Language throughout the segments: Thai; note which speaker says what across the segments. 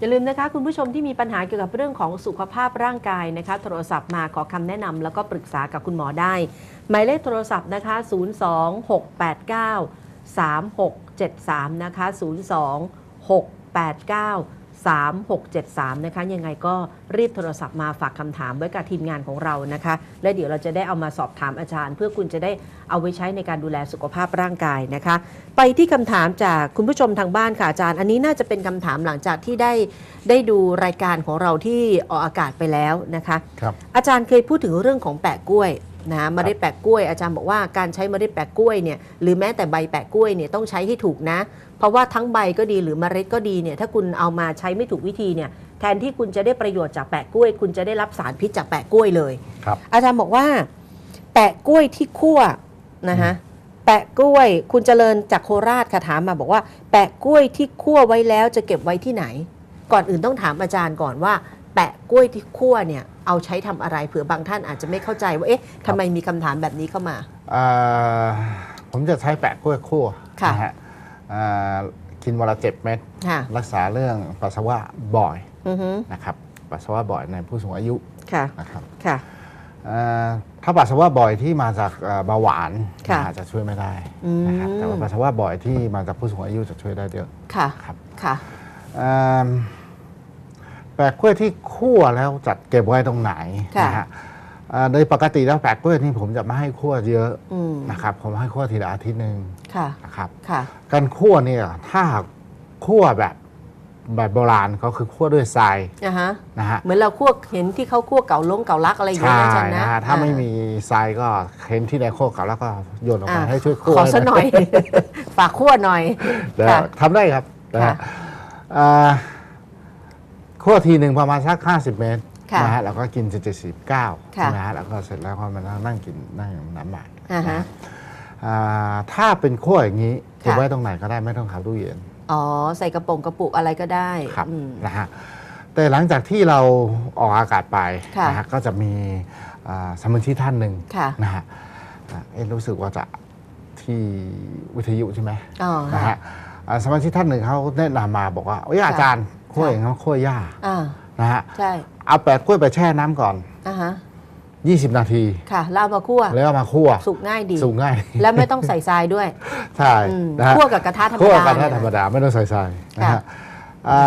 Speaker 1: อย่าลืมนะคะ คุณผู้ชมที่มีปัญหาเกี่ยวกับเรื่องของสุขภาพร่างกายนะคะโทรศัพท์มาขอคำแนะนำแล้วก็ปรึกษากับคุณหมอได้ หมายเลขโทรศัพท์นะคะ 026893673 นะคะ 02689 3673 นะคะ ยังไงก็รีบโทรศัพท์มาฝากคำถามไว้กับทีมงานของเรานะคะ และเดี๋ยวเราจะได้เอามาสอบถามอาจารย์ เพื่อคุณจะได้เอาไว้ใช้ในการดูแลสุขภาพร่างกายนะคะ ไปที่คำถามจากคุณผู้ชมทางบ้านค่ะอาจารย์ อันนี้น่าจะเป็นคำถามหลังจากที่ได้ได้ดูรายการของเราที่ออกอากาศไปแล้วนะคะ
Speaker 2: ครับ
Speaker 1: อาจารย์เคยพูดถึงเรื่องของแปะกล้วย นะเมล็ดแปะกล้วยอาจารย์บอกว่าการใช้เมล็ดแปะกล้วยเนี่ยหรือแม้แต่ใบแปะกล้วยเนี่ยต้องใช้ให้ถูกนะ เพราะว่าทั้งใบก็ดีหรือเมล็ดก็ดีเนี่ยถ้าคุณเอามาใช้ไม่ถูกวิธีเนี่ยแทนที่คุณจะได้ประโยชน์จากแปะกล้วย คุณจะได้รับสารพิษจากแปะกล้วยเลย
Speaker 2: ครับ
Speaker 1: อาจารย์บอกว่า แปะกล้วยที่คั่วนะคะแปะกล้วยคุณเจริญจากโคราชค่ะถามมาบอกว่า แปะกล้วยที่คั่วไว้แล้วจะเก็บไว้ที่ไหน ก่อนอื่นต้องถามอาจารย์ก่อนว่า แปะกล้วยที่คั่วเนี่ย เอาใช้ทำอะไรเผื่อบางท่านอาจจะไม่เข้าใจว่าเอ๊ะทำไมมีคำถามแบบนี้เข้ามา
Speaker 2: เอ่อผมจะใช้แปะกล้วยคั่ว
Speaker 1: ค่ะ
Speaker 2: นะฮะเอ่อกินวันละเจ็ดเม็ด
Speaker 1: ค่ะ
Speaker 2: รักษาเรื่องปัสสาวะบ่อย
Speaker 1: อือฮึ
Speaker 2: นะครับปัสสาวะบ่อยในผู้สูงอายุ
Speaker 1: ค่ะ
Speaker 2: นะครับ
Speaker 1: ค่ะ
Speaker 2: เอ่อถ้าปัสสาวะบ่อยที่มาจากเอ่อเบาหวาน
Speaker 1: ค่ะ
Speaker 2: อาจจะช่วยไม่ได้
Speaker 1: อืม
Speaker 2: นะครับแต่ว่าปัสสาวะบ่อยที่มาจากผู้สูงอายุจะช่วยได้เยอะ
Speaker 1: ค่ะ
Speaker 2: ครับ
Speaker 1: ค่ะ
Speaker 2: เอิ่ม แปะกล้วยที่คั่วแล้วจัดเก็บไว้ตรงไหน
Speaker 1: ค่ะ
Speaker 2: นะฮะเอ่อโดยปกติแล้วแปะกล้วยนี่ผมจะไม่ให้คั่วเยอะ
Speaker 1: อืม
Speaker 2: นะครับ ผมให้คั่วทีละอาทิตย์หนึ่ง
Speaker 1: ค่ะ
Speaker 2: นะครับ
Speaker 1: ค่ะ
Speaker 2: การคั่วเนี่ยถ้าหากคั่วแบบแบบโบราณก็คือคั่วด้วยทราย
Speaker 1: นะฮะ
Speaker 2: นะฮะ
Speaker 1: เหมือนเราคั่วเห็นที่เขาคั่วเก่าล้งเก่าลักอะไรอย่างเงี้
Speaker 2: ใช่
Speaker 1: ยนะอาจารย์นะ
Speaker 2: นะฮะถ้าไม่
Speaker 1: อ่
Speaker 2: มีทรายก็เห็นที่ไหนคั่วเก่าแล้วก็โยนออกมา
Speaker 1: อ่า
Speaker 2: ให้ช่วยคั่ว
Speaker 1: ขอสักหน่อย ฝากคั่วหน่อย
Speaker 2: นะ
Speaker 1: ค่ะ
Speaker 2: ฮะทำได้ครับนะ
Speaker 1: ค่ะ
Speaker 2: ฮะอ่า คั่วทีหนึ่งประมาณสัก 50 เมตร
Speaker 1: ค่ะ
Speaker 2: นะฮะแล้วก็กินจะ79
Speaker 1: ค่ะ
Speaker 2: ใช่ไหมฮะแล้วก็เสร็จแล้วก็มานั่งกินนั่งน้ำหมาก
Speaker 1: อ่าฮะ
Speaker 2: นะฮะอ่าถ้าเป็นคั่วอย่างนี้
Speaker 1: ค่ะ
Speaker 2: เก็บไว้ตรงไหนก็ได้ไม่ต้องเข้าตู้เย็น
Speaker 1: อ๋อ ใส่กระโปรงกระปุกอะไรก็ได้
Speaker 2: ครับ
Speaker 1: อืม
Speaker 2: นะฮะแต่หลังจากที่เราออกอากาศไป
Speaker 1: ค่ะ
Speaker 2: นะฮะก็จะมีอ่าสมาชิกท่านหนึ่ง
Speaker 1: ค่ะ
Speaker 2: นะฮะอ่าเอ๊ะรู้สึกว่าจะที่วิทยุใช่ไหม
Speaker 1: อ๋อ
Speaker 2: นะฮะอ่าสมาชิกท่านหนึ่งเขาแนะนำมาบอกว่าโอ้ยอาจารย์ ขั้วอย่างนั้นขั้วหญ้า
Speaker 1: อ่า
Speaker 2: นะฮะ
Speaker 1: ใช่
Speaker 2: เอาแปะกล้วยไปแช่น้ำก่อน
Speaker 1: อ่าฮะ
Speaker 2: 20 นาที
Speaker 1: ค่ะแล้วเอามาคั่ว
Speaker 2: แล้วเอามาคั่ว
Speaker 1: สุกง่ายดี
Speaker 2: สูงง่าย
Speaker 1: แล้วไม่ต้องใส่ทรายด้วย
Speaker 2: ใช่
Speaker 1: อืม
Speaker 2: นะฮะ
Speaker 1: คั่วกับกระทะธรรม
Speaker 2: คั่ว
Speaker 1: ดา
Speaker 2: กันถ้า
Speaker 1: เนี่ย
Speaker 2: ธรรมดาไม่ต้องใส่ใส่นะ
Speaker 1: ค่ะ
Speaker 2: ฮะอ่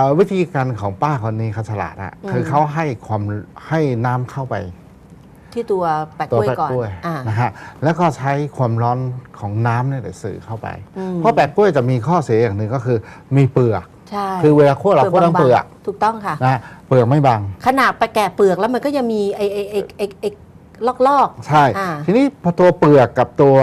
Speaker 2: าวิธีการของป้าคนนี้เขาฉลาดอะ
Speaker 1: อืม
Speaker 2: คือเขาให้ความให้น้ำเข้าไป
Speaker 1: ที่ตัวแปะก
Speaker 2: ตัว
Speaker 1: ล้วย
Speaker 2: แปะ
Speaker 1: ก่อน
Speaker 2: กล้วย
Speaker 1: อ่า
Speaker 2: นะฮะแล้วก็ใช้ความร้อนของน้ำเนี่ยสื่อเข้าไป
Speaker 1: อืม
Speaker 2: เพราะแปะกล้วยจะมีข้อเสียอย่างหนึ่งก็คือ มีเปลือก
Speaker 1: ใช่
Speaker 2: คือเวลาคั่วเราคั่วทั้งเปลือก
Speaker 1: บางๆถูกต้องค่ะ
Speaker 2: นะฮะเปลือกไม่บาง
Speaker 1: ขนาดไปแกะเปลือกแล้วมันก็ยังมีไอ้ไอ้ไอ้ไอ้ไอ้ลอก
Speaker 2: ใช่
Speaker 1: อ่า
Speaker 2: ทีนี้พอตัวเปลือกกับตัว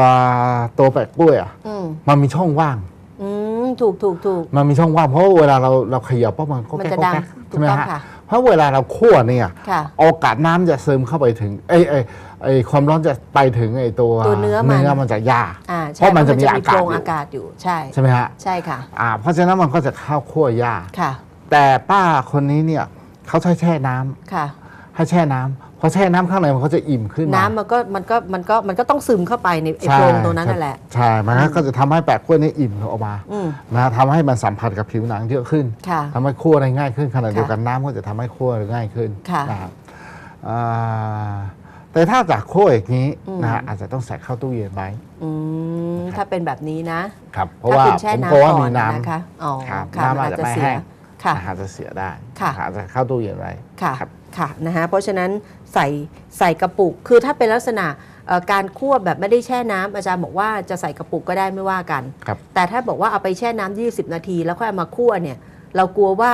Speaker 2: ตัวแปะกล้วยอะ
Speaker 1: ๆอืม
Speaker 2: มันมีช่องว่าง
Speaker 1: อืมถูกถูกถูก
Speaker 2: มันมีช่องว่างเพราะว่าเวลาเราเราเขยับปั๊บมันก็
Speaker 1: มัน
Speaker 2: แก๊ก
Speaker 1: จะ
Speaker 2: ก็
Speaker 1: ดัง
Speaker 2: แก๊ก
Speaker 1: ถู
Speaker 2: ใช่
Speaker 1: ก
Speaker 2: ไหม
Speaker 1: ต้อง
Speaker 2: ฮะ
Speaker 1: ค่ะ
Speaker 2: เพราะเวลาเราคั่วเนี่ย
Speaker 1: ค่ะ
Speaker 2: โอกาสน้ำจะซึมเข้าไปถึงไอ้ไอ้ ไอ้ความร้อนจะไปถึงไอ้ตัว
Speaker 1: ตัวเนื้อมัน
Speaker 2: เนื้อมันจะยาก
Speaker 1: อ่าใช่
Speaker 2: เพราะมันจะมี
Speaker 1: โพ
Speaker 2: อากาศ
Speaker 1: รง
Speaker 2: อยู่
Speaker 1: อากาศอยู่ใช่
Speaker 2: ใช่ไหมฮะ
Speaker 1: ใช่ค่ะ
Speaker 2: อ่าเพราะฉะนั้นมันก็จะเข้าคั่วยาก
Speaker 1: ค่ะ
Speaker 2: แต่ป้าคนนี้เนี่ยเขาใช้แช่น้ำ
Speaker 1: ค่ะ
Speaker 2: ให้แช่น้ำพอแช่น้ำข้างในมันก็จะอิ่มขึ้นมา
Speaker 1: น้ำมันก็มันก็มันก็มันก็ต้องซึมเข้าไปในไอ้
Speaker 2: ใช่
Speaker 1: โพรงตรงนั้นนั่นแหละ
Speaker 2: ใช่มันก็จะทำให้แปะกล้วยนี่อิ่มออกมา
Speaker 1: อืม
Speaker 2: นะทำให้มันสัมผัสกับผิวหนังเยอะขึ้น
Speaker 1: ค่ะ
Speaker 2: ทำให้คั่วได้ง่ายขึ้นขณะ
Speaker 1: ค่ะ
Speaker 2: เดียวกันน้ำก็จะทำให้คั่วได้ง่ายขึ้น
Speaker 1: ค่ะ
Speaker 2: นะครับอ่า แต่ถ้าจากคั่วอย่างนี้
Speaker 1: อืม
Speaker 2: นะฮะอาจจะต้องใส่เข้าตู้เย็นไว้
Speaker 1: อืมถ้าเป็นแบบนี้นะ
Speaker 2: ครับเพราะ
Speaker 1: ถ้า
Speaker 2: ว่า
Speaker 1: คุณแช่
Speaker 2: ผม
Speaker 1: น้ำ
Speaker 2: กลัวว่า
Speaker 1: ก่อ
Speaker 2: มี
Speaker 1: น
Speaker 2: น้
Speaker 1: นะคะอ๋อ
Speaker 2: ครับ
Speaker 1: ค่ะ
Speaker 2: น้ำ
Speaker 1: มันอาจ
Speaker 2: อาจ
Speaker 1: จะ
Speaker 2: จะไม่
Speaker 1: เสี
Speaker 2: แห้
Speaker 1: ย
Speaker 2: งำ
Speaker 1: ค่ะ
Speaker 2: อาจจะเสียได้
Speaker 1: ค่ะ
Speaker 2: อาจจะเข้าตู้เย็นไว้
Speaker 1: ค่ะ
Speaker 2: ครับ
Speaker 1: ค่ะนะฮะเพราะฉะนั้นใส่ใส่กระปุกคือถ้าเป็นลักษณะเอ่อการคั่วแบบไม่ได้แช่น้ำอาจารย์บอกว่าจะใส่กระปุกก็ได้ไม่ว่ากัน
Speaker 2: ครับ
Speaker 1: แต่ถ้าบอกว่าเอาไปแช่น้ำ20 นาที แล้วค่อยเอามาคั่วเนี่ยเรากลัวว่า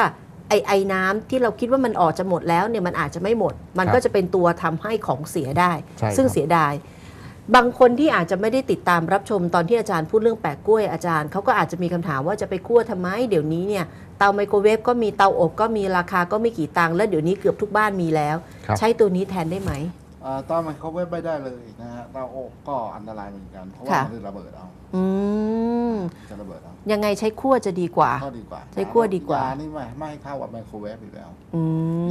Speaker 1: ไอไอน้ำที่เราคิดว่ามันออกจะหมดแล้วเนี่ยมันอาจจะไม่หมด มัน
Speaker 2: ครับ
Speaker 1: ก็จะเป็นตัวทำให้ของเสียได้
Speaker 2: ใช่
Speaker 1: ซึ่ง
Speaker 2: ครับ
Speaker 1: เสียดาย บางคนที่อาจจะไม่ได้ติดตามรับชมตอนที่อาจารย์พูดเรื่องแปะกล้วยอาจารย์เขาก็อาจจะมีคำถามว่าจะไปคั่วทำไม เดี๋ยวนี้เนี่ยเตาไมโครเวฟก็มีเตาอบก็มีราคาก็ไม่กี่ตังค์แล้วเดี๋ยวนี้เกือบทุกบ้านมีแล้ว
Speaker 2: ครับ
Speaker 1: ใช้ตัวนี้แทนได้ไหม
Speaker 3: อ่าเตาไมโครเวฟไม่ได้เลยนะฮะเตาอบก็อันตรายเหมือนกัน เพราะว่า
Speaker 1: ค่ะ
Speaker 3: มันจะระเบิดเอา
Speaker 1: อืม
Speaker 3: จะระเบิดเอา
Speaker 1: ยังไงใช้คั่วจะดีกว่า
Speaker 3: ก็ดีกว่า
Speaker 1: ใช้คั่วดีกว่า
Speaker 3: ยนี่ไม่ไม่ให้เข้ากับไมโครเวฟอีกแล้ว
Speaker 1: อื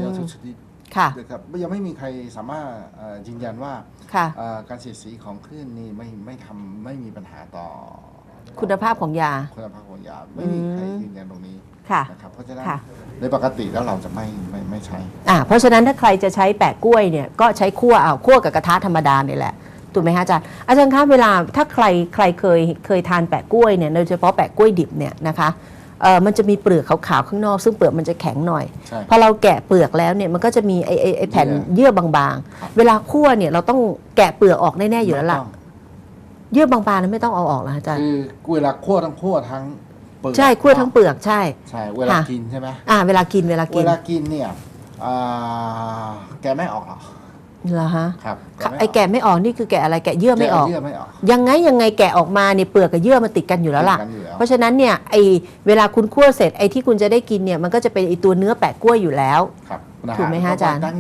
Speaker 3: ยามทุกชนิด
Speaker 1: ค่ะ
Speaker 3: นะครับยังไม่มีใครสามารถเอ่อยืนยันว่า
Speaker 1: ค่ะ
Speaker 3: เอ่อการเสียดสีของคลื่นนี่ไม่ไม่ทำไม่มีปัญหาต่อ
Speaker 1: คุณภาพของยา
Speaker 3: คุณภาพของยาไม่มีใครยืนยันตรงนี้
Speaker 1: ค่ะ
Speaker 3: นะครับเพราะฉะนั้น
Speaker 1: ค่ะ
Speaker 3: ในปกติแล้วเราจะไม่ ไม่ไม่ใช้
Speaker 1: อ่าเพราะฉะนั้นถ้าใครจะใช้แปะกล้วยเนี่ยก็ใช้คั่วเอาคั่วกับกระทะธรรมดาเนี่ยแหละถูกไหมฮะอาจารย์อาจารย์คะเวลาถ้าใครใครเคยเคยทานแปะกล้วยเนี่ยโดยเฉพาะแปะกล้วยดิบเนี่ยนะคะเออมันจะมีเปลือกขาวๆข้างนอก ซึ่งเปลือกมันจะแข็งหน่อย
Speaker 3: ใช่
Speaker 1: พอเราแกะเปลือกแล้วเนี่ยมันก็จะมีไอไอไอแผ่น
Speaker 3: เยื่อ
Speaker 1: เยื่อบาง
Speaker 3: ครับ
Speaker 1: ๆเวลาคั่วเนี่ยเราต้องแกะเปลือกออกแน่ๆอยู่แล้วล่ะ
Speaker 3: ไม่ต้ง
Speaker 1: เยื่อบางๆนั้นไม่ต้องเอาออกแล้วอาจารย์
Speaker 3: คือเวลาคั่วทั้งคั่วทั้งเปลือก
Speaker 1: ใช่คั่วทั้งเปลือกใช่
Speaker 3: ใช่ เวลา
Speaker 1: ค่ะ
Speaker 3: กินใช่ไหม
Speaker 1: อ่าเวลากินเวลา
Speaker 3: เว
Speaker 1: กิน
Speaker 3: ลากินเนี่ย อ่าแกะไม่ออกหรอ
Speaker 1: เหรอฮะ
Speaker 3: ครับ
Speaker 1: ไอแกะไม่ออกนี่คือแกะอะไรแกะเยื่อไม่ออก
Speaker 3: เยื่อไม่ออก
Speaker 1: ยังไงยังไงแกะออกมาเนี่ยเปลือกกับเยื่อมันติดกันอยู่แล้วล่ะ
Speaker 3: ติดกันอยู่แล้ว
Speaker 1: เพราะฉะนั้นเนี่ยไอเวลาคุณคั่วเสร็จไอที่คุณจะได้กินเนี่ยมันก็จะเป็นไอตัวเนื้อแปะกล้วยอยู่แล้ว
Speaker 3: ครับนะฮ
Speaker 1: ถูกไหมฮะอาจารย์
Speaker 3: ตั้ง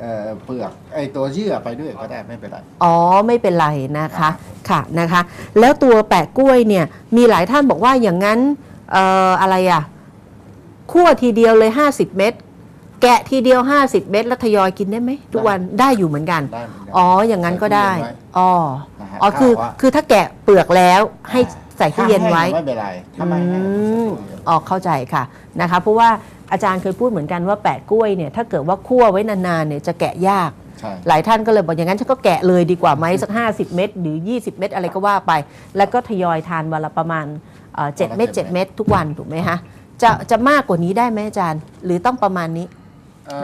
Speaker 3: เอ่อเปลือกไอตัวเยื่อไปด้วยก็ได้ไม่เป็นไร
Speaker 1: อ๋อไม่เป็นไรนะคะค่ะนะคะ แล้วตัวแปะกล้วยเนี่ยมีหลายท่านบอกว่าอย่างนั้นเอ่ออะไรอะคั่วทีเดียวเลย 50 เม็ด แกะทีเดียว 50 เม็ดแล้วทยอยกินได้ไหมทุกวันได้อยู่เหมือนกัน
Speaker 3: ได้เหมือนกัน
Speaker 1: อ๋ออย่างนั้นก็ได้
Speaker 3: ใส่ตู้เย็นไว้
Speaker 1: อ๋อ
Speaker 3: นะฮะ
Speaker 1: อ๋อคือ
Speaker 3: ถ้าว่า
Speaker 1: คือถ้าแกะเปลือกแล้วให้ใส่ตู้เย็นไว้
Speaker 3: ถ้าแห้งไม่เป็นไรถ้าไม่แห้ง
Speaker 1: อืม
Speaker 3: ใส่ตู้เย็น
Speaker 1: ออกเข้าใจค่ะนะคะเพราะว่าอาจารย์เคยพูดเหมือนกันว่าแปะกล้วยเนี่ยถ้าเกิดว่าคั่วไว้นานๆเนี่ยจะแกะยาก
Speaker 3: ใช่
Speaker 1: หลายท่านก็เลยบอกอย่างนั้นฉันก็แกะเลยดีกว่าไหมสัก 50 เม็ดหรือ 20 เม็ดอะไรก็ว่าไป แล้วก็ทยอยทานวันละประมาณเอ่อ7เม็ด7เม็ดทุกวันถูกไหมคะจะจะมากกว่านี้ได้ไหมอาจารย์ หรือต้องประมาณนี้
Speaker 3: เอ่อ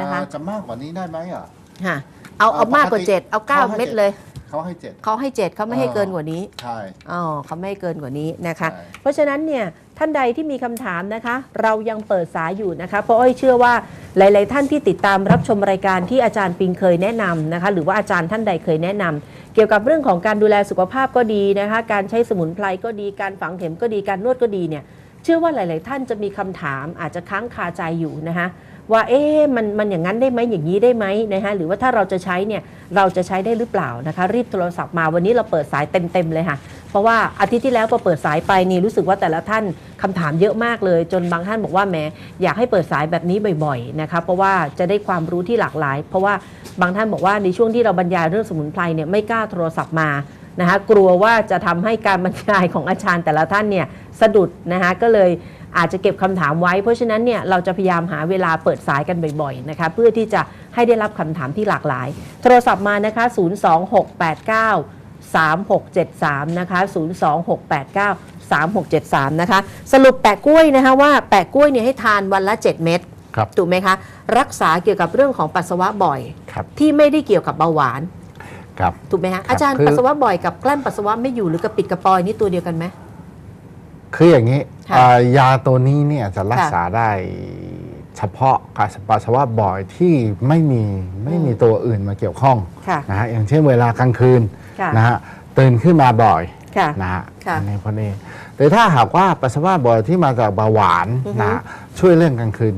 Speaker 1: นะคะ
Speaker 3: จะมากกว่านี้ได้ไหมอะ
Speaker 1: ฮะเอาเอา
Speaker 3: เอ่อ
Speaker 1: มากกว่า
Speaker 3: ปกติ
Speaker 1: 7เอา
Speaker 3: เขาให้
Speaker 1: 9เม็ด
Speaker 3: เจ็ด
Speaker 1: เลย
Speaker 3: เขาให้เจ็ด
Speaker 1: เขาให้7เขาไม่ให้
Speaker 3: เออ
Speaker 1: เกินกว่านี้
Speaker 3: ใช่
Speaker 1: อ๋อเขาไม่ให้เกินกว่านี้นะคะ
Speaker 3: ใช่
Speaker 1: เพราะฉะนั้นเนี่ยท่านใดที่มีคำถามนะคะ เรายังเปิดสายอยู่นะคะเพราะอ้อยเชื่อว่าหลาย ๆ ท่านที่ติดตามรับชมรายการที่อาจารย์ปิงเคยแนะนำนะคะ หรือว่าอาจารย์ท่านใดเคยแนะนำเกี่ยวกับเรื่องของการดูแลสุขภาพก็ดีนะคะ การใช้สมุนไพรก็ดีการฝังเข็มก็ดีการนวดก็ดีเนี่ยเชื่อว่าหลาย ๆ ท่านจะมีคำถามอาจจะค้างคาใจอยู่นะคะ ว่าเอ๊ะมันมันอย่างนั้นได้ไหมอย่างนี้ได้ไหมนะคะหรือว่าถ้าเราจะใช้เนี่ยเราจะใช้ได้หรือเปล่านะคะ รีบโทรศัพท์มาวันนี้เราเปิดสายเต็มๆเลยค่ะ เพราะว่าอาทิตย์ที่แล้วพอเปิดสายไปนี่รู้สึกว่าแต่ละท่านคำถามเยอะมากเลย จนบางท่านบอกว่าแหมอยากให้เปิดสายแบบนี้บ่อยๆนะคะเพราะว่าจะได้ความรู้ที่หลากหลาย เพราะว่าบางท่านบอกว่าในช่วงที่เราบรรยายเรื่องสมุนไพรเนี่ยไม่กล้าโทรศัพท์มานะคะกลัวว่าจะทำให้การบรรยายของอาจารย์แต่ละท่านเนี่ยสะดุดนะคะก็เลย อาจจะเก็บคำถามไว้ เพราะฉะนั้นเนี่ยเราจะพยายามหาเวลาเปิดสายกันบ่อยๆนะคะเพื่อที่จะให้ได้รับคำถามที่หลากหลาย โทรศัพท์มานะคะ 02689 3673 นะคะ 02689 3673 นะคะ สรุปแปะกล้วยนะคะว่าแปะกล้วยเนี่ยให้ทานวันละ 7 เม็ด
Speaker 2: ครับ
Speaker 1: ถูกไหมคะ รักษาเกี่ยวกับเรื่องของปัสสาวะบ่อย
Speaker 2: ครับ
Speaker 1: ที่ไม่ได้เกี่ยวกับเบาหวาน
Speaker 2: ครับ
Speaker 1: ถูกไหมคะ
Speaker 2: ครับ
Speaker 1: อาจารย์
Speaker 2: คือ
Speaker 1: ปัสสาวะบ่อยกับกลั้นปัสสาวะไม่อยู่หรือกระปิดกระปอยนี่ตัวเดียวกันไหม
Speaker 2: คืออย่างนี้
Speaker 1: ค่ะ
Speaker 2: อ่ายาตัวนี้เนี่ยจะรักษาได้เฉพาะกับปัสสาวะบ่อยที่ไม่มีไม่มีตัวอื่นมาเกี่ยวข้อง
Speaker 1: ค่ะ
Speaker 2: นะฮะอย่างเช่นเวลากลางคืน
Speaker 1: ค่ะ
Speaker 2: นะฮะตื่นขึ้นมาบ่อย
Speaker 1: ค่ะ
Speaker 2: นะฮะ
Speaker 1: ค่ะ
Speaker 2: อันนี้พวกนี้แต่ถ้าหากว่าปัสสาวะบ่อยที่มาจากเบาหวาน
Speaker 1: อือฮึ
Speaker 2: นะฮะช่วยเรื่องกลางคืน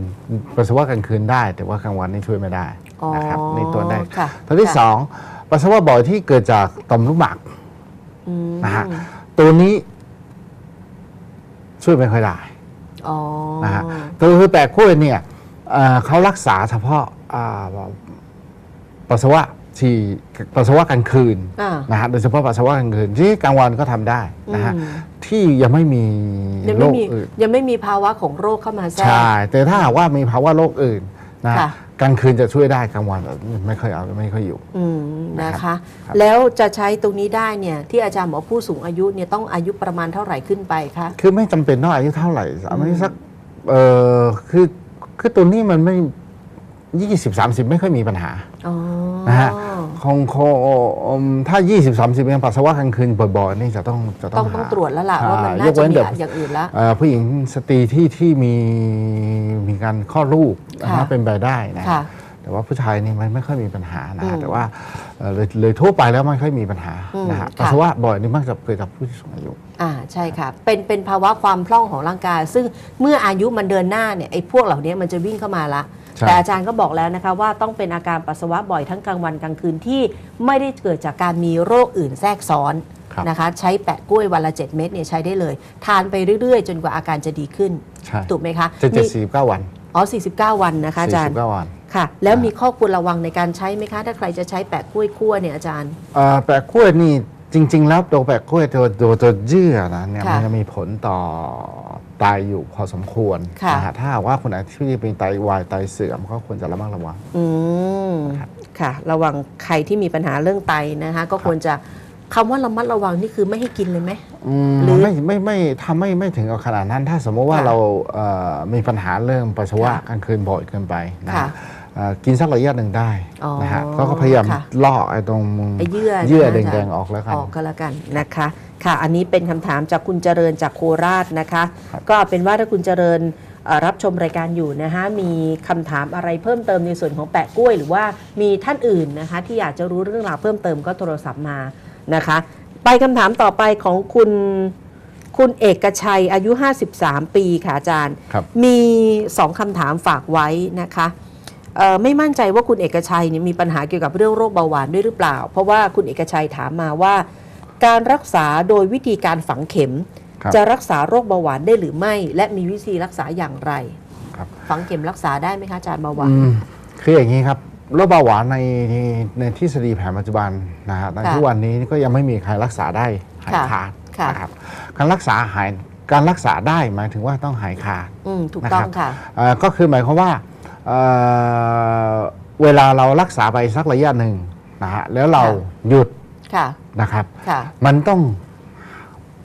Speaker 2: ปัสสาวะกลางคืนได้ แต่ว่ากลางวันนี่ช่วยไม่ได้
Speaker 1: อ๋อ
Speaker 2: นะครับนี่ตัวแรก
Speaker 1: ค่ะ
Speaker 2: ตัวที่
Speaker 1: ค่ะ
Speaker 2: สองปัสสาวะบ่อยที่เกิดจากต่อมลูกหมาก
Speaker 1: อืม
Speaker 2: นะฮะตัวนี้ ช่วยไม่ค่อยได้
Speaker 1: อ๋อ
Speaker 2: นะฮะตัวคือแปะกล้วยเนี่ยเอ่อเขารักษาเฉพาะอ่าปัสสาวะที่ปัสสาวะกลางคืน
Speaker 1: อ่า
Speaker 2: นะฮะโดยเฉพาะปัสสาวะกลางคืนที่กลางวันก็ทำได้นะฮะ
Speaker 1: อืม
Speaker 2: ที่ยังไม่มี
Speaker 1: ยัง
Speaker 2: โร
Speaker 1: ไม่
Speaker 2: ค
Speaker 1: มี
Speaker 2: อื่น
Speaker 1: ยังไม่มีภาวะของโรคเข้ามาแทรก
Speaker 2: ใช่แต่ถ้าหากว่ามีภาวะโรคอื่นนะฮะ
Speaker 1: ค่ะ
Speaker 2: กลางคืนจะช่วยได้กลางวันไม่ค่อยเอาไม่ค่อยอยู่
Speaker 1: อืมนะ
Speaker 2: นะครั
Speaker 1: คะ
Speaker 2: บครับ
Speaker 1: แล้วจะใช้ตรงนี้ได้เนี่ย ที่อาจารย์บอกว่าผู้สูงอายุเนี่ยต้องอายุประมาณเท่าไหร่ขึ้นไปคะ
Speaker 2: คือไม่จำเป็นต้องอายุเท่าไหร่อายุสักเออคือคือตัวนี้มันไม่ยี่สิบสามสิบไม่ค่อยมีปัญหา
Speaker 1: อ๋อ
Speaker 2: นะฮะคงคงอืมถ้า 20 30ยังปัสสาวะกลางคืนบ่อยๆนี่จะต้องจะต้
Speaker 1: ต้
Speaker 2: อ
Speaker 1: องงต้อง
Speaker 2: หา
Speaker 1: ตรวจแล้วล่ะ
Speaker 2: ใช่
Speaker 1: ว่ามันน่าย
Speaker 2: ก
Speaker 1: จะ
Speaker 2: เว้น
Speaker 1: มี
Speaker 2: แต่
Speaker 1: อย่างอื่นละ
Speaker 2: เอ่อผู้หญิงสตรีที่ที่มีมีการคลอดลูกนะ
Speaker 1: ค่ะ
Speaker 2: ฮะเป็นไปได้นะ
Speaker 1: ค่ะ
Speaker 2: แต่ว่าผู้ชายนี่มันไม่ค่อยมีปัญหานะ
Speaker 1: อื
Speaker 2: ฮะ
Speaker 1: ม
Speaker 2: แต่ว่าเอ่อเลยเลยทั่วไปแล้วไม่ค่อยมีปัญหา
Speaker 1: อืม
Speaker 2: นะฮะ
Speaker 1: ค่ะ
Speaker 2: ปัสสาวะบ่อยนี่มักจะเกิดจากผู้สูงอายุ
Speaker 1: อ่าใช่ค่ะ เป็นเป็นภาวะความพร่องของร่างกาย ซึ่งเมื่ออายุมันเดินหน้าเนี่ยไอ้พวกเหล่านี้มันจะวิ่งเข้ามาละ
Speaker 2: ใช่
Speaker 1: แต่อาจารย์ก็บอกแล้วนะคะว่าต้องเป็นอาการปัสสาวะบ่อยทั้งกลางวันกลางคืนที่ไม่ได้เกิดจากการมีโรคอื่นแทรกซ้อน
Speaker 2: ครับ
Speaker 1: นะคะใช้แปะกล้วยวันละ 7 เม็ดเนี่ยใช้ได้เลย ทานไปเรื่อยๆ จนกว่าอาการจะดีขึ้น
Speaker 2: ใช่
Speaker 1: ถูกไหมคะ
Speaker 2: เจ็ดเจ็ด
Speaker 1: มี
Speaker 2: สี่สิบเก้าวัน
Speaker 1: อ๋อ49 วันนะคะอาจารย์
Speaker 2: สี่สิบเก้าวัน
Speaker 1: ค่ะ แล้ว
Speaker 2: อ่ามี
Speaker 1: มีข้อควรระวังในการใช้ไหมคะ ถ้าใครจะใช้แปะกล้วยคั่วเนี่ยอาจารย์
Speaker 2: เอ่อแปะกล้วยนี่จริง ๆ แล้วตัวแปะกล้วยตัวตัวตัวเยื่อนะเนี่ย
Speaker 1: ค่ะ
Speaker 2: มันจะมีผลต่อ ไตอยู่พอสมควร
Speaker 1: ค่ะ
Speaker 2: นะฮะถ้าหากว่าคนไหนที่เป็นไตวายไตเสื่อมก็ควรจะระมัดระวัง
Speaker 1: อืม
Speaker 2: ครับ
Speaker 1: ค่ะ ระวังใครที่มีปัญหาเรื่องไตนะคะ ก็ควรจะคำว่าระมัดระวังนี่คือไม่ให้กินเลยไหม
Speaker 2: อืม
Speaker 1: หรือ
Speaker 2: ไม่ไม่ไม่ทำไม่ไม่ถึงกับขนาดนั้น ถ้าสมมติว่า
Speaker 1: ค่ะ
Speaker 2: เราเอ่อมีปัญหาเรื่องปัสสาวะ
Speaker 1: ค่ะ
Speaker 2: กลางคืนบ่อยเกินไปนะ
Speaker 1: ค่ะ
Speaker 2: ฮะเอ่อกินสักระยะหนึ่งได้
Speaker 1: อ๋อ
Speaker 2: นะฮะก็พยายาม
Speaker 1: ค่ะ
Speaker 2: ลอกไอ้ตรง
Speaker 1: ไอ้เยื่อ
Speaker 2: เยื่อ
Speaker 1: ใช่ไหม
Speaker 2: แด
Speaker 1: อาจารงย์
Speaker 2: ๆออกแล้วกัน
Speaker 1: ออกก็แล้วกันนะคะ ค่ะ อันนี้เป็นคำถามจากคุณเจริญจากโคราชนะคะ
Speaker 2: ครับ
Speaker 1: ก็เป็นว่าถ้าคุณเจริญเอ่อรับชมรายการอยู่นะคะมีคำถามอะไรเพิ่มเติมในส่วนของแปะกล้วย หรือว่ามีท่านอื่นนะคะ ที่อยากจะรู้เรื่องราวเพิ่มเติมก็โทรศัพท์มานะคะ ไปคำถามต่อไปของคุณคุณเอกชัยอายุ 53 ปีค่ะอาจารย์
Speaker 2: ครับ
Speaker 1: มีสองคำถามฝากไว้นะคะเอ่อไม่มั่นใจว่าคุณเอกชัยเนี่ยมีปัญหาเกี่ยวกับเรื่องโรคเบาหวานด้วยหรือเปล่า เพราะว่าคุณเอกชัยถามมาว่า การรักษาโดยวิธีการฝังเข็ม
Speaker 2: ครับ
Speaker 1: จะรักษาโรคเบาหวานได้หรือไม่ และมีวิธีรักษาอย่างไร
Speaker 2: ครับ
Speaker 1: ฝังเข็มรักษาได้ไหมคะอาจารย์เบาหวา
Speaker 2: อื
Speaker 1: น
Speaker 2: มคืออย่างนี้ครับโรคเบาหวานในในทฤษฎีแผนปัจจุบันนะฮะใน
Speaker 1: ค่ะ
Speaker 2: ทุกวันนี้ก็ยังไม่มีใครรักษาได้หาย
Speaker 1: ค่ะ
Speaker 2: ขาด
Speaker 1: ค่ะ
Speaker 2: นะครับการรักษาหายการรักษาได้หมายถึงว่าต้องหายขาด
Speaker 1: อืมถูกต้อง
Speaker 2: นะครับ
Speaker 1: ค่ะ
Speaker 2: เอ่อก็คือหมายความว่าเอ่อเวลาเรารักษาไปสักระยะหนึ่งนะฮะแล้วเรา
Speaker 1: ค่ะ
Speaker 2: หยุด
Speaker 1: ค่ะ
Speaker 2: นะครับ
Speaker 1: ค่ะ
Speaker 2: มันต้อง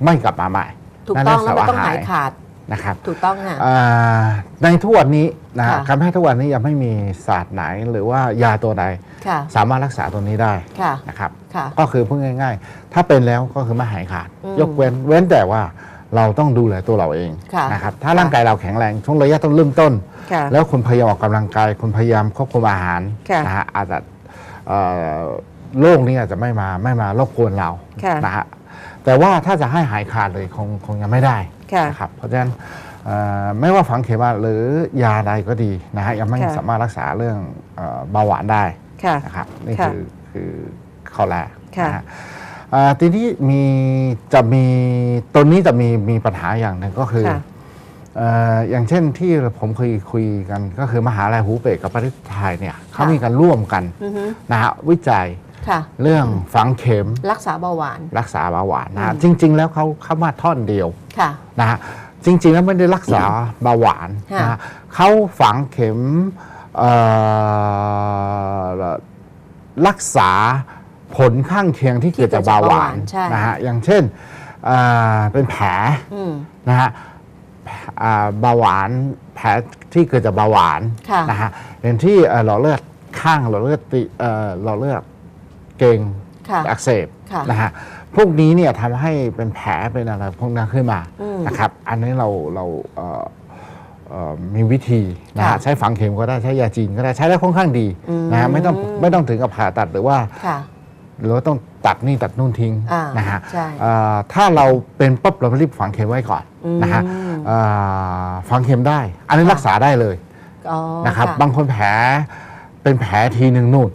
Speaker 2: ไม่กลับมาใหม่
Speaker 1: ถูกต้อง
Speaker 2: นั่
Speaker 1: แล้ว
Speaker 2: น
Speaker 1: ไม่ต้อง
Speaker 2: รักษ
Speaker 1: หายขาด
Speaker 2: นะครับ
Speaker 1: ถูกต้องค่ะ
Speaker 2: อ่าในทุกวันนี้นะฮะ
Speaker 1: ค่ะ
Speaker 2: การแพทย์ทุกวันนี้ยังไม่มีศาสตร์ไหนหรือว่ายาตัวใด
Speaker 1: ค่ะ
Speaker 2: สามารถรักษาตัวนี้ได้
Speaker 1: ค่ะ
Speaker 2: นะครับ
Speaker 1: ค่ะ
Speaker 2: ก็คือพูดง่าย ๆ ถ้าเป็นแล้วก็คือไม่หายขาด
Speaker 1: อืม
Speaker 2: ยกเว้นเว้นแต่ว่าเราต้องดูแลตัวเราเอง
Speaker 1: ค่ะ
Speaker 2: นะครับถ้า
Speaker 1: ค่ะ
Speaker 2: ร่างกายเราแข็งแรงช่วงระยะต้นเริ่มต้น
Speaker 1: ค่ะ
Speaker 2: แล้วคุณพยายามออกกำลังกายคุณพยายามควบคุมอาหาร
Speaker 1: ค่ะ
Speaker 2: นะฮะอาจจะเอ่อ โรคนี้อาจจะไม่มาไม่มารบกวนเรา
Speaker 1: ค่ะ
Speaker 2: นะฮะแต่ว่าถ้าจะให้หายขาดเลยคงคงยังไม่ได้
Speaker 1: ค่ะ
Speaker 2: นะครับเพราะฉะนั้นเอ่อไม่ว่าฝังเข็มหรือยาใดก็ดีนะฮะยังไม่
Speaker 1: ค่ะ
Speaker 2: สามารถรักษาเรื่องเอ่อเบาหวานได้
Speaker 1: ค่ะ
Speaker 2: นะครับนี่
Speaker 1: ค่ะ
Speaker 2: คือคือข้อแรก
Speaker 1: ค่ะ
Speaker 2: นะฮะเอ่อทีนี้มีจะมีตัวนี้จะมีมีปัญหาอย่างหนึ่งก็คือ
Speaker 1: ค่ะ
Speaker 2: เอ่ออย่างเช่นที่ผมเคยคุยกันก็คือมหาลัยหูเป่ยกับประเทศไทยเนี่ยเขามีการร่วมกัน
Speaker 1: อือฮึ
Speaker 2: นะฮะวิจัย
Speaker 1: ค่ะ
Speaker 2: เรื่องฝังเข็ม
Speaker 1: รักษาเบาหวาน
Speaker 2: รักษาเบาหวานนะฮะ
Speaker 1: อืม
Speaker 2: จริง ๆ แล้วเขาเขามาท่อนเดียว
Speaker 1: ค่ะ
Speaker 2: นะฮะจริง ๆ แล้วไม่ได้รักษาเบาหวาน
Speaker 1: ค่ะ
Speaker 2: นะฮะเขาฝังเข็มเอ่อรักษาผลข้างเคียงที่เกิดจากเบาหวาน
Speaker 1: ใช่
Speaker 2: นะฮะอย่างเช่นอ่าเป็นแผล
Speaker 1: อืม
Speaker 2: นะฮะอ่าเบาหวานแผลที่เกิดจากเบาหวาน
Speaker 1: ค่ะ
Speaker 2: นะฮะอย่างที่เอ่อหลอดเลือดข้างหลอดเลือดติเอ่อหลอดเลือด เก่ง
Speaker 1: ค่ะ
Speaker 2: อักเสบ
Speaker 1: ค่ะ
Speaker 2: นะฮะพวกนี้เนี่ยทำให้เป็นแผลเป็นอะไรพวกนั้นขึ้นมา
Speaker 1: อืม
Speaker 2: นะครับ อันนี้เราเราเอ่อเอ่อมีวิธีนะ
Speaker 1: ค่ะ
Speaker 2: ฮะใช้ฝังเข็มก็ได้ใช้ยาจีนก็ได้ใช้ได้ค่อนข้างดี
Speaker 1: อืม
Speaker 2: นะฮะไม่ต้องไม่ต้องถึงกับผ่าตัดหรือว่า
Speaker 1: ค่ะ
Speaker 2: หรือว่าต้องตัดนี่ตัดนู่นทิ้ง
Speaker 1: อ่า
Speaker 2: นะฮะ
Speaker 1: ใช่
Speaker 2: เอ่อถ้าเราเป็นปุ๊บเรารีบฝังเข็มไว้ก่อน
Speaker 1: อืม
Speaker 2: นะฮะเอ่อฝังเข็มได้ อันนี้
Speaker 1: ค่ะ
Speaker 2: รักษาได้เลย
Speaker 1: อ๋อ
Speaker 2: นะครับ บางคนแผลเป็นแผลทีหนึ่งนู่น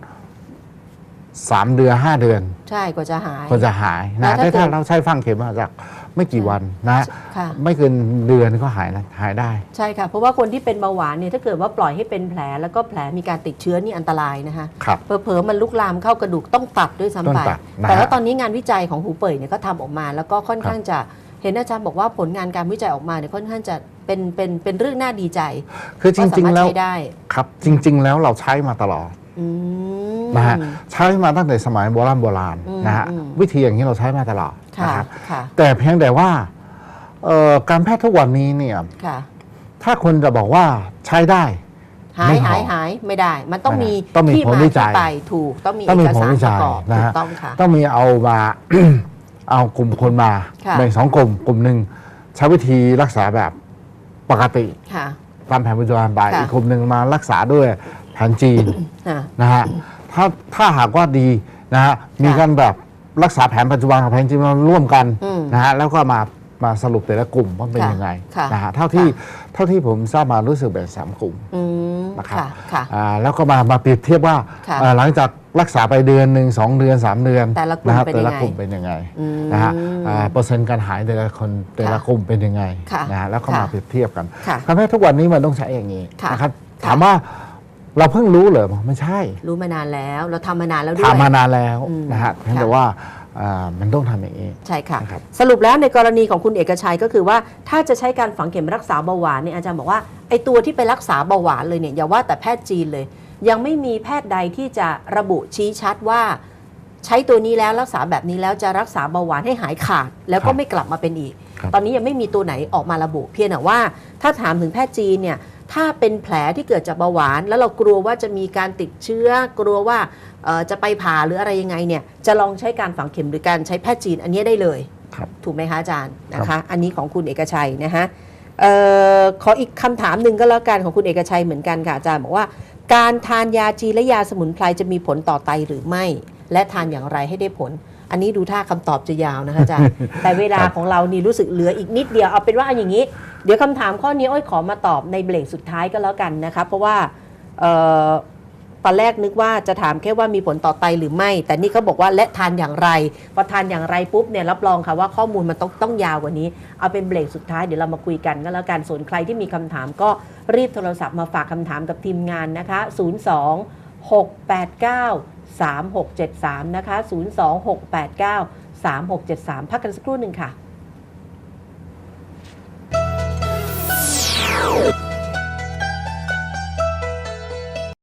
Speaker 2: สามเดือนห้าเดือน
Speaker 1: ใช่กว่าจะหาย
Speaker 2: ก็จะหาย
Speaker 1: แล้
Speaker 2: นะ
Speaker 1: วถ้า
Speaker 2: แต่ถ้า
Speaker 1: เกิด
Speaker 2: เราใช้ฟังเข็มมาจากไม่กี่วันนะ
Speaker 1: ค่ะ
Speaker 2: ไม่เกินเดือนก็หายนะหายได้
Speaker 1: ใช่ค่ะ เพราะว่าคนที่เป็นเบาหวานเนี่ยถ้าเกิดว่าปล่อยให้เป็นแผลแล้วก็แผลมีการติดเชื้อนี่อันตรายนะคะ
Speaker 2: ครับ
Speaker 1: เผลอๆมันลุกลามเข้ากระดูกต้องตัดด้วยซ้ำ
Speaker 2: ต้อ
Speaker 1: ไป
Speaker 2: งตัดนะฮะ
Speaker 1: แต่ว่าตอนนี้งานวิจัยของหูเป่ยเนี่ยก็ทำออกมา แล้วก็ค่อนข้างจะเห็นอาจารย์บอกว่าผลงานการวิจัยออกมาเนี่ยค่อนข้างจะเป็นเป็นเป็นเรื่องน่าดีใจ
Speaker 2: คือจ
Speaker 1: ว่าสา
Speaker 2: ริง
Speaker 1: มารถ
Speaker 2: ๆแล้ว
Speaker 1: ใช้ได้
Speaker 2: ครับจริง ๆ แล้วเราใช้มาตลอด
Speaker 1: อืม
Speaker 2: นะฮะใช้มาตั้งแต่สมัยโบราณโบราณ
Speaker 1: อืม
Speaker 2: นะฮะ
Speaker 1: อืม
Speaker 2: วิธีอย่างนี้เราใช้มาตลอด
Speaker 1: ค่ะ
Speaker 2: นะครับ
Speaker 1: ค่ะ
Speaker 2: แต่เพียงแต่ว่าเอ่อการแพทย์ทุกวันนี้เนี่ย
Speaker 1: ค่ะ
Speaker 2: ถ้าคนจะบอกว่าใช้ได้
Speaker 1: หาย
Speaker 2: ไม่พอ
Speaker 1: หายหายไม่ได้ มันต้องมี
Speaker 2: ต้องมี
Speaker 1: ที่
Speaker 2: ผล
Speaker 1: มา
Speaker 2: วิจั
Speaker 1: ที่
Speaker 2: ย
Speaker 1: ไปถูกต้องมี
Speaker 2: ต้องมี
Speaker 1: เอก
Speaker 2: ผล
Speaker 1: สาร
Speaker 2: วิ
Speaker 1: ป
Speaker 2: จัย
Speaker 1: ระกอบ
Speaker 2: นะ
Speaker 1: ถู
Speaker 2: ฮะ
Speaker 1: กต้องค่ะ
Speaker 2: ต้องมีเอามาเอากลุ่มคนมา
Speaker 1: ค่ะ
Speaker 2: แบ่งสองกลุ่มกลุ่มหนึ่งใช้วิธีรักษาแบบปกติ
Speaker 1: ค่ะ
Speaker 2: ตามแผนปัจจุบันไป
Speaker 1: ค่ะ
Speaker 2: อีกกลุ่มหนึ่งมารักษาด้วยแผนจีน
Speaker 1: ค่ะ
Speaker 2: นะฮะ ถ้าถ้าหากว่าดีนะฮะมีการแบบรักษาแผนปัจจุบันกับแผนจีนมาร่วมกัน
Speaker 1: อืม
Speaker 2: นะฮะแล้วก็มามาสรุปแต่ละกลุ่มว่าเป็น
Speaker 1: ค่ะ
Speaker 2: ยังไง
Speaker 1: ค่ะ
Speaker 2: นะฮะเท่าที่เท่าที่ผมทราบมารู้สึกแบ่งสามกลุ่ม
Speaker 1: อืม
Speaker 2: นะครับ
Speaker 1: ค่ะค่ะ
Speaker 2: อ่าแล้วก็มามาเปรียบเทียบว่า
Speaker 1: ค่ะ
Speaker 2: เอ่อหลังจากรักษาไปเดือนหนึ่งสองเดือนสามเดือน
Speaker 1: แต่ละกลุ่ม
Speaker 2: นะฮะ
Speaker 1: เป็น
Speaker 2: แต่ละ
Speaker 1: ยังไง
Speaker 2: กลุ่มเป็นยังไง
Speaker 1: อืม
Speaker 2: นะฮะอ่าเปอร์เซ็นต์การหายแต่ละคนแต่ละ
Speaker 1: ค่ะ
Speaker 2: กลุ่มเป็นยังไง
Speaker 1: ค่ะ
Speaker 2: นะฮะแล้วก็
Speaker 1: ค่ะ
Speaker 2: มาเปรียบเทียบกัน
Speaker 1: ค่ะ
Speaker 2: ทำให้ทุกวันนี้มันต้องใช้อย่างนี้
Speaker 1: ค่ะ
Speaker 2: นะครับ
Speaker 1: ค่ะ
Speaker 2: ถามว่า เราเพิ่งรู้เหรอไม่ใช่
Speaker 1: รู้มานานแล้ว เราทำมานานแล้วด้วย
Speaker 2: ทำมานานแล้ว
Speaker 1: อืม
Speaker 2: นะฮะเพียง
Speaker 1: ค่ะ
Speaker 2: แต่ว่าอ่ามันต้องทำอย่างนี้
Speaker 1: ใช่ค่ะ
Speaker 2: นะครับ
Speaker 1: สรุปแล้วในกรณีของคุณเอกชัยก็คือว่า ถ้าจะใช้การฝังเข็มรักษาเบาหวานเนี่ยอาจารย์บอกว่าไอ้ตัวที่ไปรักษาเบาหวานเลยเนี่ยอย่าว่าแต่แพทย์จีนเลย ยังไม่มีแพทย์ใดที่จะระบุชี้ชัดว่า ใช้ตัวนี้แล้วรักษาแบบนี้แล้วจะรักษาเบาหวานให้หายขาด แล้วก็
Speaker 2: ครับ
Speaker 1: ไม่กลับมาเป็นอีก
Speaker 2: ครับ
Speaker 1: ตอนนี้ยังไม่มีตัวไหนออกมาระบุ เพียงแต่ว่า ถ้าถามถึงแพทย์จีนเนี่ย ถ้าเป็นแผลที่เกิดจากเบาหวาน แล้วเรากลัวว่าจะมีการติดเชื้อ กลัวว่าเอ่อจะไปผ่าหรืออะไรยังไงเนี่ยจะลองใช้การฝังเข็มหรือการใช้แพทย์จีนอันนี้ได้เลย
Speaker 2: ครับ
Speaker 1: ถูกไหมคะอาจารย์นะ
Speaker 2: ครั
Speaker 1: คะ
Speaker 2: บ
Speaker 1: อันนี้ของคุณเอกชัยนะคะเอ่อขออีกคำถามหนึ่งก็แล้วกันของคุณเอกชัยเหมือนกันค่ะอาจารย์บอกว่า การทานยาจีนและยาสมุนไพรจะมีผลต่อไตหรือไม่ และทานอย่างไรให้ได้ผล อันนี้ดูท่าคำตอบจะยาวนะคะอาจารย์แต่เวลาของเรานี่รู้สึกเหลืออีกนิดเดียวเอาเป็นว่าอย่างนี้ เดี๋ยวคำถามข้อนี้อ้อยขอมาตอบในเบรกสุดท้ายก็แล้วกันนะคะเพราะว่าเอ่อตอนแรกนึกว่าจะถามแค่ว่ามีผลต่อไตหรือไม่ แต่นี่เขาบอกว่าและทานอย่างไรพอทานอย่างไรปุ๊บเนี่ยรับรองค่ะว่าข้อมูลมันต้องต้องยาวกว่านี้ เอาเป็นเบรกสุดท้ายเดี๋ยวเรามาคุยกันก็แล้วกันส่วนใครที่มีคำถามก็รีบโทรศัพท์มาฝากคำถามกับทีมงานนะคะ 02 689 3673 นะคะ 02689 3673 พักกันสักครู่หนึ่งค่ะ